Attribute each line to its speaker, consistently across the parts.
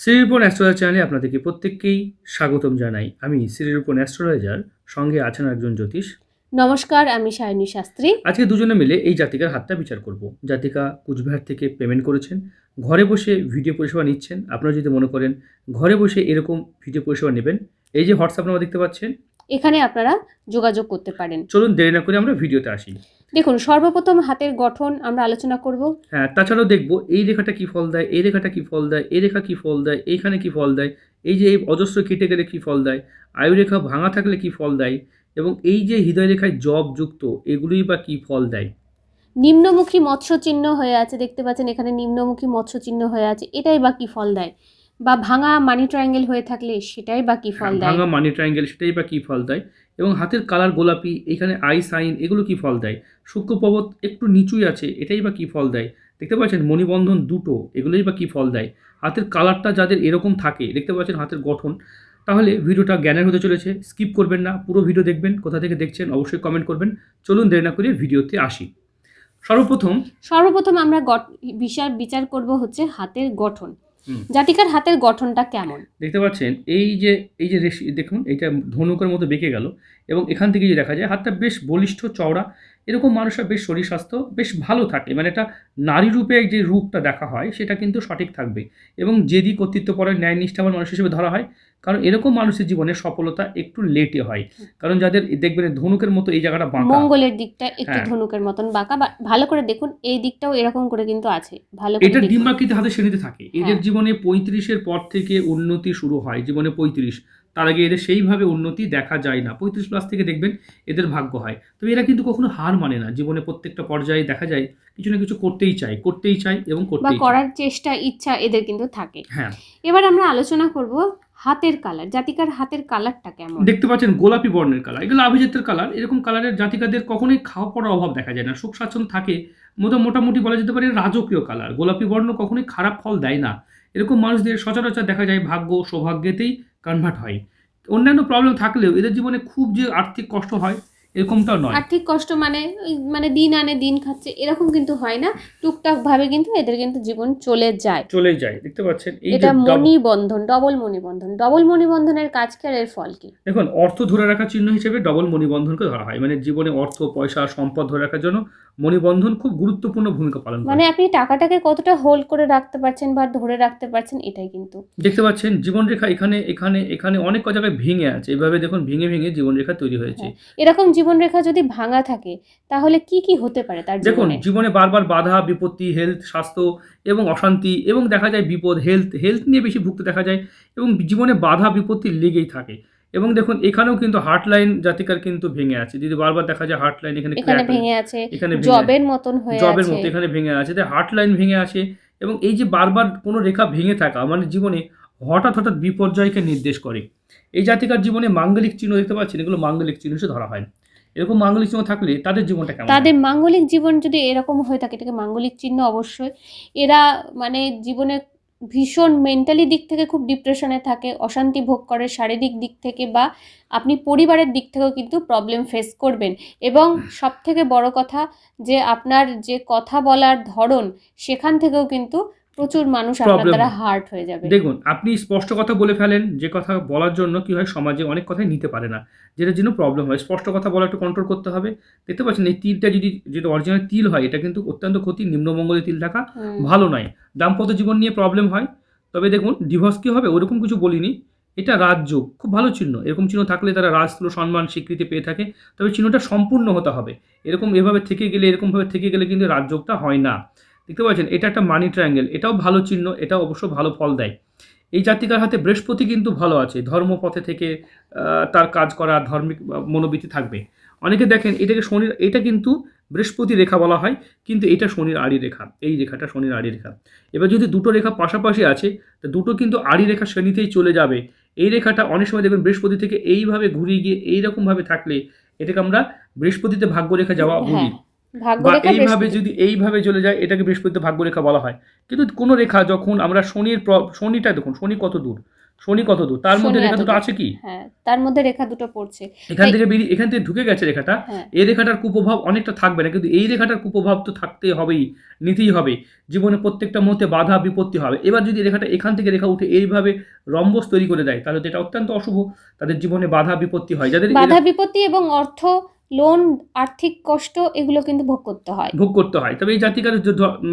Speaker 1: Shrirupan astrologer চ্যানেলে আপনাদেরকে প্রত্যেককেই স্বাগতম জানাই। আমি শ্রীরূপন অ্যাস্ট্রোলজার সঙ্গে আছেন একজন জ্যোতিষ।
Speaker 2: নমস্কার আমি সায়নী শাস্ত্রী।
Speaker 1: আজকে দুজনে মিলে এই জাতিকার হাতটা বিচার করব। জাতিকা কুচবিহার থেকে পেমেন্ট করেছেন ঘরে বসে ভিডিও পরিষেবা নিচ্ছেন। আপনারা যদি মনে করেন ঘরে বসে এরকম ভিডিও পরিষেবা নেবেন এই যে হোয়াটসঅ্যাপ নাম্বার দেখতে পাচ্ছেন
Speaker 2: এখানে আপনারা যোগাযোগ করতে পারেন।
Speaker 1: চলুন দেরি না করে আমরা ভিডিওতে আসি।
Speaker 2: দেখুন সর্বপ্রথম হাতের গঠন আমরা আলোচনা করব।
Speaker 1: হ্যাঁ তাছাড়াও দেখব এই রেখাটা কি ফল দেয় এই রেখাটা কি ফল দেয় এই রেখা কি ফল দেয় এইখানে কি ফল দেয় এই যে এই অজস্র কেটে গেলে কি ফল দেয় আয়ু রেখা ভাঙা থাকলে কি ফল দেয় এবং এই যে হৃদয় রেখায় জব যুক্ত এগুলোই বা কি ফল দেয়।
Speaker 2: নিম্নমুখী মৎস্য চিহ্ন হয়ে আছে দেখতে পাচ্ছেন এখানে নিম্নমুখী মৎস্য চিহ্ন হয়ে আছে এটাই বা কি ফল দেয়। বা ভাঙা মানি ট্রায়াঙ্গেল হয়ে থাকলে সেটাই বা কি ফল দেয়?
Speaker 1: ভাঙা মানি ট্রায়াঙ্গেল সেটাই বা কি ফল দেয়? এবং হাতের কালার গোলাপি এখানে আই সাইন এগুলো কি ফল দেয়? শুক্র পর্বত একটু নিচুই আছে এটাই বা কি ফল দেয়? দেখতে পাচ্ছেন মণিবন্ধন দুটো এগুলোই বা কি ফল দেয়? হাতের কালারটা যাদের এরকম থাকে দেখতে পাচ্ছেন হাতের গঠন তাহলে ভিডিওটা জ্ঞানের হতে চলেছে স্কিপ করবেন না পুরো ভিডিও দেখবেন কোথা থেকে দেখছেন অবশ্যই কমেন্ট করবেন চলুন দেরি না করে ভিডিওতে আসি। সর্বপ্রথম
Speaker 2: সর্বপ্রথম আমরা বিচার বিচার করব হচ্ছে হাতের গঠন।
Speaker 1: হুম।
Speaker 2: জাতিকার হাতের গঠনটা কেমন
Speaker 1: দেখতে পাচ্ছেন এই যে এই যে দেখুন এটা ধনুকের মতো বেঁকে গেল এবং এখান থেকে যে দেখা যায় হাতটা বেশ বলিষ্ঠ চওড়া। এরকম মানুষের বেশ শরীর স্বাস্থ্য বেশ ভালো থাকে। মানে একটা নারী রূপে যে রূপটা দেখা হয় সেটা কিন্তু সঠিক থাকবে। এবং যেদি কর্তৃত্ব পরে ন্যায় নিষ্ঠাবান মানুষ হিসেবে ধরা হয় কারণ এরকম মানুষের জীবনে সফলতা একটু লেটে হয়। কারণ যাদের দেখবেন ধনুকের মতো এই জায়গাটা বাঁকা।
Speaker 2: মঙ্গলের দিকটা একটু
Speaker 1: হ্যাঁ।
Speaker 2: ধনুকের মতন বাঁকা। বা ভালো করে দেখুন এই দিকটাও এরকম করে কিন্তু আছে। ভালো
Speaker 1: এটা। ডিম্বাকৃতি হাতে শ্রেণীতে থাকে। এদের
Speaker 2: হ্যাঁ।
Speaker 1: জীবনে পঁয়ত্রিশের পর থেকে উন্নতি শুরু হয়। জীবনে পঁয়ত্রিশ। তার আগে এদের সেইভাবে উন্নতি দেখা যায় না। পঁয়ত্রিশ প্লাস থেকে দেখবেন এদের ভাগ্য হয়। তবে এরা কিন্তু কখনো হার মানে না। জীবনে প্রত্যেকটা পর্যায়ে দেখা যায় কিছু না কিছু করতেই চায় করতেই চায় এবং করতেই
Speaker 2: করার চেষ্টা ইচ্ছা এদের কিন্তু থাকে।
Speaker 1: হ্যাঁ।
Speaker 2: এবার আমরা আলোচনা করব হাতের কালার জাতিকার হাতের কালারটা কেমন?
Speaker 1: দেখতে পাচ্ছেন গোলাপি বর্ণের কালার এগুলো আভিজাতের কালার এরকম কালারের জাতিকাদের কখনোই খাওয়া পড়ার অভাব দেখা যায় না। সুখ স্বাচ্ছন্দ্য থাকে। মোটা মোটামুটি বলা যেতে পারে রাজকীয় কালার গোলাপি বর্ণ কখনোই খারাপ ফল দেয় না। এরকম মানুষদের সচরাচর দেখা যায় ভাগ্য সৌভাগ্যেতেই কনভার্ট হয়। অন্যান্য প্রবলেম থাকলেও এদের জীবনে খুব যে আর্থিক কষ্ট হয় এরকমটাও নয়।
Speaker 2: আর্থিক কষ্ট মানে মানে দিন আনে দিন খাচ্ছে এরকম কিন্তু হয় না। টুকটাক ভাবে কিন্তু এদের কিন্তু জীবন চলে যায়।
Speaker 1: চলেই যায় দেখতে পাচ্ছেন? এই
Speaker 2: এটা
Speaker 1: double-
Speaker 2: মণিবন্ধন ডবল মণিবন্ধন। ডবল মণিবন্ধনের কাজ কি আর এর ফল কি?
Speaker 1: দেখুন অর্থ ধরে রাখার চিহ্ন হিসেবে ডবল মণিবন্ধনকে ধরা হয়। মানে জীবনে অর্থ পয়সা সম্পদ ধরে রাখার জন্য মণিবন্ধন খুব গুরুত্বপূর্ণ ভূমিকা পালন করে।
Speaker 2: মানে আপনি টাকাটাকে কতটা হোল্ড করে রাখতে পারছেন বা ধরে রাখতে পারছেন এটাই কিন্তু।
Speaker 1: দেখতে পাচ্ছেন জীবনরেখা এখানে এখানে এখানে অনেক জায়গায় ভেঙে আছে। এভাবে দেখুন ভেঙে ভেঙে জীবনরেখা তৈরি হয়েছে।
Speaker 2: হ্যাঁ, এরকম জীবনরেখা যদি ভাঙা থাকে তাহলে কি কি হতে পারে তার
Speaker 1: দেখুন
Speaker 2: জীবনে?
Speaker 1: বারবার বাধা বিপত্তি হেলথ স্বাস্থ্য এবং অশান্তি এবং দেখা যায় বিপদ হেলথ হেলথ নিয়ে বেশি ভুগতে দেখা যায় এবং জীবনে বাধা বিপত্তি লেগেই থাকে। এবং দেখুন এখানেও কিন্তু হার্ট লাইন জাতিকার কিন্তু ভেঙে আছে। যদি বারবার দেখা যায় হার্ট লাইন এখানে
Speaker 2: এখানে ভেঙে আছে
Speaker 1: এখানে
Speaker 2: জবের মতন হয়ে
Speaker 1: জবের মতো এখানে ভেঙে আছে। তাই হার্ট লাইন ভেঙে আছে এবং এই যে বারবার কোনো রেখা ভেঙে থাকা মানে জীবনে হঠাৎ হঠাৎ বিপর্যয়কে নির্দেশ করে। এই জাতিকার জীবনে মাঙ্গলিক চিহ্ন দেখতে পাচ্ছেন? এগুলো মাঙ্গলিক চিহ্ন হিসেবে ধরা হয়। এরকম মাঙ্গলিক চিহ্ন থাকলে তাদের জীবনটা কেমন
Speaker 2: তাদের মাঙ্গলিক জীবন যদি এরকম হয়ে থাকে এটাকে মাঙ্গলিক চিহ্ন অবশ্যই। এরা মানে জীবনে ভীষণ মেন্টালি দিক থেকে খুব ডিপ্রেশনে থাকে অশান্তি ভোগ করে শারীরিক দিক থেকে বা আপনি পরিবারের দিক থেকেও কিন্তু প্রবলেম ফেস করবেন। এবং সব থেকে বড় কথা যে আপনার যে কথা বলার ধরন সেখান থেকেও কিন্তু প্রচুর মানুষ আপনার দ্বারা হার্ট হয়ে যাবে।
Speaker 1: দেখুন আপনি স্পষ্ট কথা বলে ফেলেন যে কথা বলার জন্য কি হয় সমাজে অনেক কথাই নিতে পারে না যেটার জন্য প্রবলেম হয়। স্পষ্ট কথা বলা একটু কন্ট্রোল করতে হবে। দেখতে পাচ্ছেন এই তিলটা যদি যেটা অরিজিনাল তিল হয় এটা কিন্তু অত্যন্ত ক্ষতি নিম্নমঙ্গলে তিল থাকা ভালো নয়। দাম্পত্য জীবন নিয়ে প্রবলেম হয়। তবে দেখুন ডিভোর্স কী হবে? ওরকম কিছু বলিনি। এটা রাজযোগ খুব ভালো চিহ্ন। এরকম চিহ্ন থাকলে তারা রাজতুল সম্মান স্বীকৃতি পেয়ে থাকে। তবে চিহ্নটা সম্পূর্ণ হতে হবে। এরকম এভাবে থেকে গেলে এরকমভাবে থেকে গেলে কিন্তু রাজযোগটা হয় না। দেখতে পাচ্ছেন এটা একটা মানি ট্রায়াঙ্গেল এটাও ভালো চিহ্ন এটাও অবশ্য ভালো ফল দেয়। এই জাতিকার হাতে বৃহস্পতি কিন্তু ভালো আছে ধর্মপথে থেকে তার কাজ করা ধার্মিক মনোবৃত্তি থাকবে। অনেকে দেখেন এটাকে শনির এটা কিন্তু বৃহস্পতি রেখা বলা হয় কিন্তু এটা শনির আড়ি রেখা এই রেখাটা শনির আড়ি রেখা। এবার যদি দুটো রেখা পাশাপাশি আছে তো দুটো কিন্তু আড়ি রেখা শ্রেণীতেই চলে যাবে। এই রেখাটা অনেক সময় দেখবেন বৃহস্পতি থেকে এইভাবে ঘুরিয়ে গিয়ে এইরকমভাবে থাকলে এটাকে আমরা বৃহস্পতিতে ভাগ্য রেখা যাওয়া বলি।
Speaker 2: হ্যাঁ
Speaker 1: এইভাবে যদি এইভাবে চলে যায় এটাকে রেখা বলা হয়। কিন্তু কোনো রেখা যখন আমরা শনির শনিটা দেখুন শনি কত দূর? শনি কত দূর? তার মধ্যে রেখা দুটো আছে কি?
Speaker 2: হ্যাঁ তার মধ্যে রেখা দুটো পড়ছে।
Speaker 1: এখান থেকে বেরিয়ে এখান থেকে ঢুকে গেছে রেখাটা
Speaker 2: হ্যাঁ।
Speaker 1: এই রেখাটার কুপ্রভাব অনেকটা থাকবে না কিন্তু এই রেখাটার কুপ্রভাব তো থাকতেই হবেই নিতেই হবে। জীবনে প্রত্যেকটা মুহূর্তে বাধা বিপত্তি হবে। এবার যদি রেখাটা এখান থেকে রেখা উঠে এইভাবে রম্বস তৈরি করে দেয় তাহলে তো এটা অত্যন্ত অশুভ। তাদের জীবনে বাধা বিপত্তি হয়। যাদের
Speaker 2: বাধা বিপত্তি এবং অর্থ লোন আর্থিক কষ্ট এগুলো কিন্তু ভোগ করতে হয়।
Speaker 1: ভোগ করতে হয়। তবে এই জাতিকার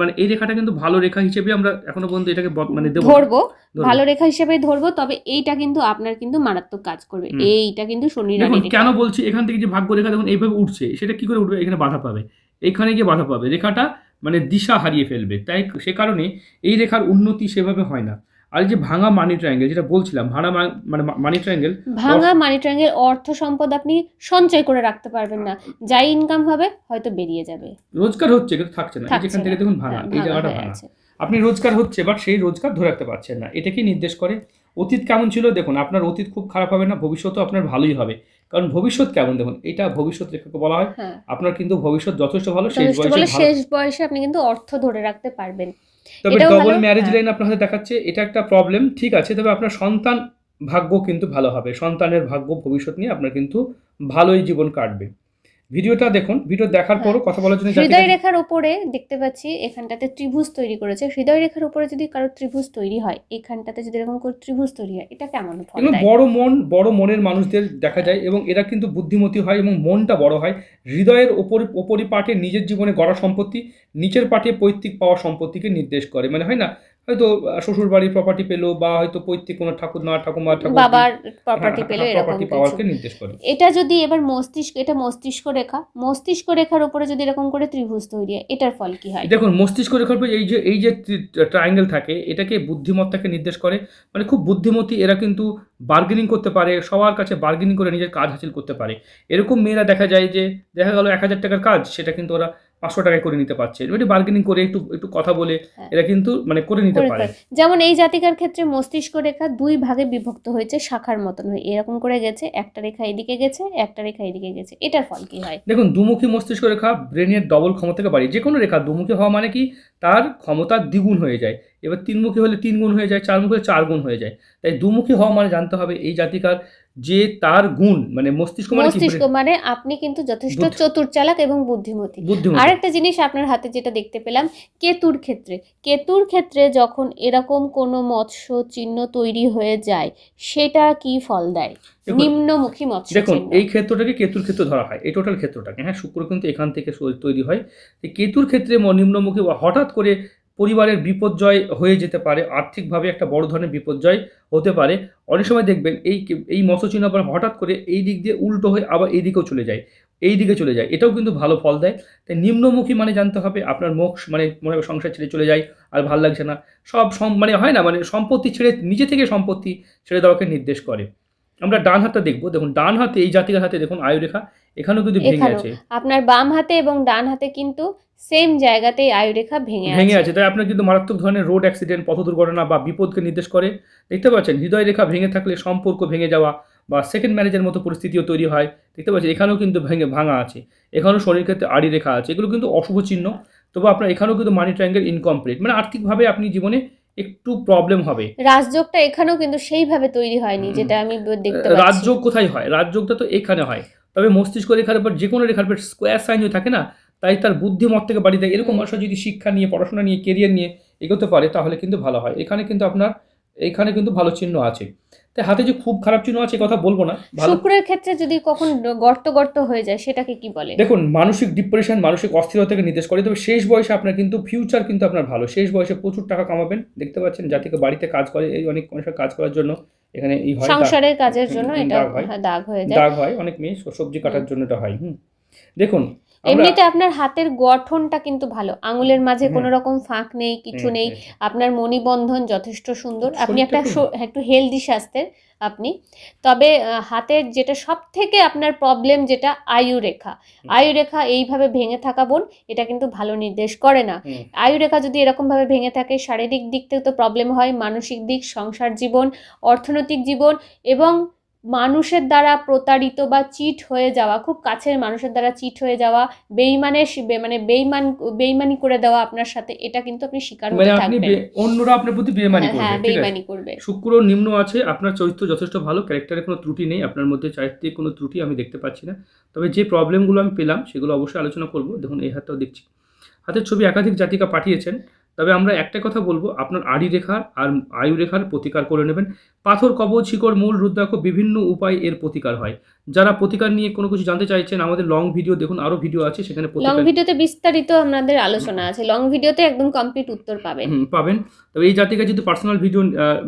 Speaker 1: মানে এই রেখাটা কিন্তু ভালো রেখা হিসেবে আমরা এখনও পর্যন্ত এটাকে মানে
Speaker 2: ধরবো। ভালো রেখা হিসেবে ধরবো তবে এইটা কিন্তু আপনার কিন্তু মারাত্মক কাজ করবে। এইটা কিন্তু শনি
Speaker 1: কেন বলছি এখান থেকে যে ভাগ্য রেখা দেখুন এইভাবে উঠছে সেটা কি করে উঠবে? এখানে বাধা পাবে। এখানে গিয়ে বাধা পাবে। রেখাটা মানে দিশা হারিয়ে ফেলবে। তাই সে কারণে এই রেখার উন্নতি সেভাবে হয় না। আর যে ভাঙা মানি ট্রায়াঙ্গেল যেটা বলছিলাম ভাঙা মানে মানি ট্রায়াঙ্গেল
Speaker 2: ভাঙা মানি ট্রায়াঙ্গেল অর্থ সম্পদ আপনি সঞ্চয় করে রাখতে পারবেন না। যাই ইনকাম হবে হয়তো বেরিয়ে যাবে।
Speaker 1: রোজগার হচ্ছে কিন্তু থাকছে না। যেখান থেকে দেখুন ভাঙা
Speaker 2: হ্যাঁ,
Speaker 1: এই জায়গাটা ভাঙা। আপনি রোজগার হচ্ছে বাট সেই রোজগার ধরে রাখতে পারছেন না। এটাকেই নির্দেশ করে? অতীত কেমন ছিল? দেখুন আপনার অতীত খুব খারাপ হবে না ভবিষ্যৎও আপনার ভালোই হবে। কারণ ভবিষ্যৎ কেমন? দেখুন এটা ভবিষ্যৎ রেখাকে বলা হয়।
Speaker 2: হ্যাঁ।
Speaker 1: আপনার কিন্তু ভবিষ্যৎ যথেষ্ট ভালো শেষ বয়সে
Speaker 2: শেষ বয়সে আপনি কিন্তু অর্থ ধরে রাখতে পারবেন।
Speaker 1: তবে ডবল ম্যারেজ। লাইন আপনার হাতে দেখাচ্ছে এটা একটা প্রবলেম ঠিক আছে তবে আপনার সন্তান ভাগ্য কিন্তু ভালো হবে সন্তানের ভাগ্য ভবিষ্যৎ নিয়ে আপনার কিন্তু ভালোই জীবন কাটবে ভিডিওটা দেখুন ভিডিও দেখার পরও কথা বলার জন্য
Speaker 2: হৃদয় রেখার উপরে দেখতে পাচ্ছি এখানটাতে ত্রিভুজ তৈরি করেছে। হৃদয় রেখার উপরে যদি কারও ত্রিভুজ তৈরি হয় এখানটাতে যদি এরকম করে ত্রিভুজ তৈরি হয় এটা কেমন ফল
Speaker 1: এগুলো বড় মন বড় মনের মানুষদের দেখা যায় এবং এরা কিন্তু বুদ্ধিমতী হয় এবং মনটা বড় হয়। হৃদয়ের ওপর ওপরিপাটে নিজের জীবনে গড়া সম্পত্তি নিচের পাটে পৈতৃক পাওয়া সম্পত্তিকে নির্দেশ করে। মানে হয় না? হয়তো শ্বশুর বাড়ির প্রপার্টি পেল বা হয়তো পৈতৃক কোনো ঠাকুর না ঠাকুমা ঠাকুর
Speaker 2: বাবার প্রপার্টি পেলে এরকম
Speaker 1: প্রপার্টি পাওয়ারকে নির্দেশ করে।
Speaker 2: এটা যদি এবার মস্তিষ্ক এটা মস্তিষ্ক রেখা মস্তিষ্ক রেখার উপরে যদি এরকম করে ত্রিভুজ তৈরি হয় এটার ফল কি হয়?
Speaker 1: দেখুন মস্তিষ্ক রেখার উপর এই যে এই যে ট্রায়াঙ্গেল থাকে এটাকে বুদ্ধিমত্তাকে নির্দেশ করে। মানে খুব বুদ্ধিমতী এরা কিন্তু বার্গেনিং করতে পারে সবার কাছে বার্গেনিং করে নিজের কাজ হাসিল করতে পারে। এরকম মেয়েরা দেখা যায় যে দেখা গেল এক হাজার টাকার কাজ সেটা কিন্তু ওরা পাঁচশো টাকায় করে নিতে পারছে। এবারে বার্গেনিং করে একটু একটু কথা বলে
Speaker 2: হ্যাঁ।
Speaker 1: এরা কিন্তু মানে করে নিতে পারে।
Speaker 2: যেমন এই জাতিকার ক্ষেত্রে মস্তিষ্ক রেখা দুই ভাগে বিভক্ত হয়েছে শাখার মতন হয়ে। এরকম করে গেছে একটা রেখা এদিকে গেছে একটা রেখা এদিকে গেছে। এটার ফল কি হয়?
Speaker 1: দেখুন দুমুখী মস্তিষ্ক রেখা ব্রেনের ডবল ক্ষমতাকে বাড়িয়ে যে কোনো রেখা দুমুখী হওয়া মানে কি? তার ক্ষমতা দ্বিগুণ হয়ে যায়। এবার তিনমুখী হলে তিন গুণ হয়ে যায় চার চারমুখী হলে চার গুণ হয়ে যায়। তাই দুমুখী হওয়া মানে জানতে হবে এই জাতিকার যে তার গুণ মানে মস্তিষ্ক মানে
Speaker 2: মস্তিষ্ক মানে আপনি কিন্তু যথেষ্ট চতুর চালাক এবং বুদ্ধিমতী। আরেকটা জিনিস আপনার হাতে যেটা দেখতে পেলাম কেতুর ক্ষেত্রে। কেতুর ক্ষেত্রে যখন এরকম কোনো মৎস্য চিহ্ন তৈরি হয়ে যায় সেটা কি ফল দেয়? নিম্নমুখী মৎস্য
Speaker 1: দেখুন এই ক্ষেত্রটাকে কেতুর ক্ষেত্র ধরা হয়। এই টোটাল ক্ষেত্রটাকে হ্যাঁ শুক্র কিন্তু এখান থেকে তৈরি হয়। কেতুর ক্ষেত্রে নিম্নমুখী বা হঠাৎ করে পরিবারের বিপর্যয় হয়ে যেতে পারে, আর্থিকভাবে একটা বড় ধরনের বিপর্যয় হতে পারে। অনেক সময় দেখবেন এই এই মৎস্যচিহ্ন হঠাৎ করে এই দিক দিয়ে উল্টো হয়ে আবার এই দিকেও চলে যায়, এই দিকে চলে যায়। এটাও কিন্তু ভালো ফল দেয়। তাই নিম্নমুখী মানে জানতে হবে, আপনার মুখ মানে মনে সংসার ছেড়ে চলে যায় আর ভালো লাগছে না। সব মানে হয় না মানে সম্পত্তি ছেড়ে নিজে থেকে সম্পত্তি ছেড়ে দেওয়াকে নির্দেশ করে। আমরা ডান হাতটা দেখব। দেখুন ডান হাতে এই জাতিকার হাতে দেখুন আয়ুরেখা এখানেও কিন্তু ভেঙে আছে।
Speaker 2: আপনার বাম হাতে এবং ডান হাতে কিন্তু সেম জায়গাতেই আয়ুরেখা ভেঙে
Speaker 1: ভেঙে
Speaker 2: আছে।
Speaker 1: তাই আপনার কিন্তু মারাত্মক ধরনের রোড অ্যাক্সিডেন্ট পথ দুর্ঘটনা বা বিপদকে নির্দেশ করে। দেখতে পাচ্ছেন হৃদয় রেখা ভেঙে থাকলে সম্পর্ক ভেঙে যাওয়া বা সেকেন্ড ম্যারেজের মতো পরিস্থিতিও তৈরি হয়। দেখতে পাচ্ছেন এখানেও কিন্তু ভেঙে ভাঙা আছে। এখানেও শরীর ক্ষেত্রে আড়ি রেখা আছে। এগুলো কিন্তু অশুভ চিহ্ন। তবে আপনার এখানেও কিন্তু মানি ট্রায়াঙ্গেল ইনকমপ্লিট মানে আর্থিকভাবে আপনি জীবনে একটু প্রবলেম হবে।
Speaker 2: রাজযোগটা এখানেও কিন্তু সেইভাবে তৈরি হয়নি যেটা আমি দেখতে পাচ্ছি।
Speaker 1: রাজযোগ কোথায় হয়? রাজযোগটা তো এখানে হয়। তবে মস্তিষ্ক রেখার উপর যে কোনো রেখার উপর স্কোয়ার সাইন হয়ে থাকে না তাই তার বুদ্ধিমত থেকে বাড়ি দেয় এরকম। মানুষ যদি শিক্ষা নিয়ে পড়াশোনা নিয়ে কেরিয়ার নিয়ে এগোতে পারে তাহলে কিন্তু ভালো হয়। এখানে কিন্তু আপনার এখানে কিন্তু ভালো চিহ্ন আছে। তাই হাতে যে খুব খারাপ চিহ্ন আছে কথা বলব না।
Speaker 2: শুক্রের ক্ষেত্রে যদি কখন গর্ত গর্ত হয়ে যায় সেটাকে কি বলে?
Speaker 1: দেখুন মানসিক ডিপ্রেশন মানসিক অস্থিরতাকে নির্দেশ করে তবে শেষ বয়সে আপনার কিন্তু ফিউচার কিন্তু আপনার ভালো। শেষ বয়সে প্রচুর টাকা কামাবেন। দেখতে পাচ্ছেন জাতিকে বাড়িতে কাজ করে এই অনেক মানুষের কাজ করার জন্য এখানে এই হয়
Speaker 2: সংসারের কাজের জন্য এটা
Speaker 1: দাগ হয়।
Speaker 2: হ্যাঁ, দাগ হয়ে যায়।
Speaker 1: দাগ হয় অনেক মেয়ে সবজি কাটার জন্য এটা হয়। হুম। দেখুন
Speaker 2: এমনিতে আপনার হাতের গঠনটা কিন্তু ভালো। আঙুলের মাঝে। কোনো রকম ফাঁক নেই কিছু নেই। আপনার মণিবন্ধন যথেষ্ট সুন্দর। আপনি একটা একটু হেলদি স্বাস্থ্যের আপনি। তবে হাতের যেটা সব থেকে আপনার প্রবলেম যেটা আয়ু রেখা আয়ু রেখা এইভাবে ভেঙে থাকা বোন এটা কিন্তু ভালো নির্দেশ করে না।
Speaker 1: হুম।
Speaker 2: আয়ু রেখা যদি এরকমভাবে ভেঙে থাকে শারীরিক দিক থেকে তো প্রবলেম হয় মানসিক দিক সংসার জীবন অর্থনৈতিক জীবন এবং মানুষের দ্বারা প্রতারিত বা চিট হয়ে যাওয়া খুব কাছের মানুষের দ্বারা চিট হয়ে যাওয়া বেইমানের মানে বেইমান বেইমানি করে দেওয়া আপনার সাথে এটা কিন্তু আপনি শিকার
Speaker 1: মানে
Speaker 2: হতে
Speaker 1: আপনি
Speaker 2: থাকবেন।
Speaker 1: অন্যরা আপনার প্রতি বেমানি
Speaker 2: হ্যাঁ, হ্যাঁ
Speaker 1: করবে
Speaker 2: বেইমানি করবে।
Speaker 1: শুক্র নিম্ন আছে আপনার চরিত্র যথেষ্ট ভালো ক্যারেক্টারে কোনো ত্রুটি নেই আপনার মধ্যে চারিত্রিক কোনো ত্রুটি আমি দেখতে পাচ্ছি না। তবে যে প্রবলেমগুলো আমি পেলাম সেগুলো অবশ্যই আলোচনা করব দেখুন এই হাতটাও দেখছি। হাতের ছবি একাধিক জাতিকা পাঠিয়েছেন তবে আমরা একটা কথা বলব আপনার আড়ি রেখার আর আয়ু রেখার প্রতিকার করে নেবেন। পাথর কবচ শিকড় মূল রুদ্রাক্ষ বিভিন্ন উপায় এর প্রতিকার হয়। যারা প্রতিকার নিয়ে কোনো কিছু জানতে চাইছেন আমাদের লং ভিডিও দেখুন আরও ভিডিও আছে সেখানে
Speaker 2: লং ভিডিওতে বিস্তারিত আপনাদের আলোচনা আছে। লং ভিডিওতে একদম কমপ্লিট উত্তর পাবেন।
Speaker 1: পাবেন। তবে এই জাতিকে যদি পার্সোনাল ভিডিও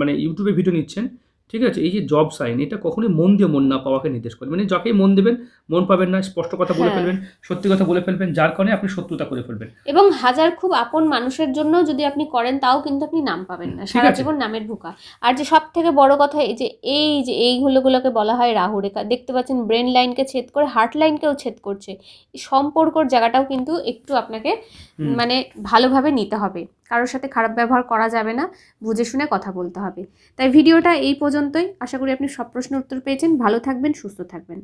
Speaker 1: মানে ইউটিউবে ভিডিও নিচ্ছেন ঠিক আছে? এই যে জব সাইন এটা কখনোই মন দিয়ে মন না পাওয়াকে নির্দেশ করে। মানে যাকেই মন দেবেন মন পাবেন না স্পষ্ট কথা বলে
Speaker 2: হ্যাঁ।
Speaker 1: ফেলবেন সত্যি কথা বলে ফেলবেন যার কারণে আপনি শত্রুতা করে ফেলবেন।
Speaker 2: এবং হাজার খুব আপন মানুষের জন্য যদি আপনি করেন তাও কিন্তু আপনি নাম পাবেন না। সারা জীবন নামের ভুকা আর যে সব থেকে বড় কথা এই যে এই যে এই এইগুলোগুলোকে বলা হয় রাহু রেখা। দেখতে পাচ্ছেন ব্রেন লাইনকে ছেদ করে হার্ট লাইনকেও ছেদ করছে। সম্পর্কর জায়গাটাও কিন্তু একটু আপনাকে মানে ভালোভাবে নিতে হবে। কারোর সাথে খারাপ ব্যবহার করা যাবে না, বুঝে শুনে কথা বলতে হবে। তাই ভিডিওটা এই পর্যন্তই। আশা করি আপনি সব প্রশ্নের উত্তর পেয়েছেন। ভালো থাকবেন, সুস্থ থাকবেন।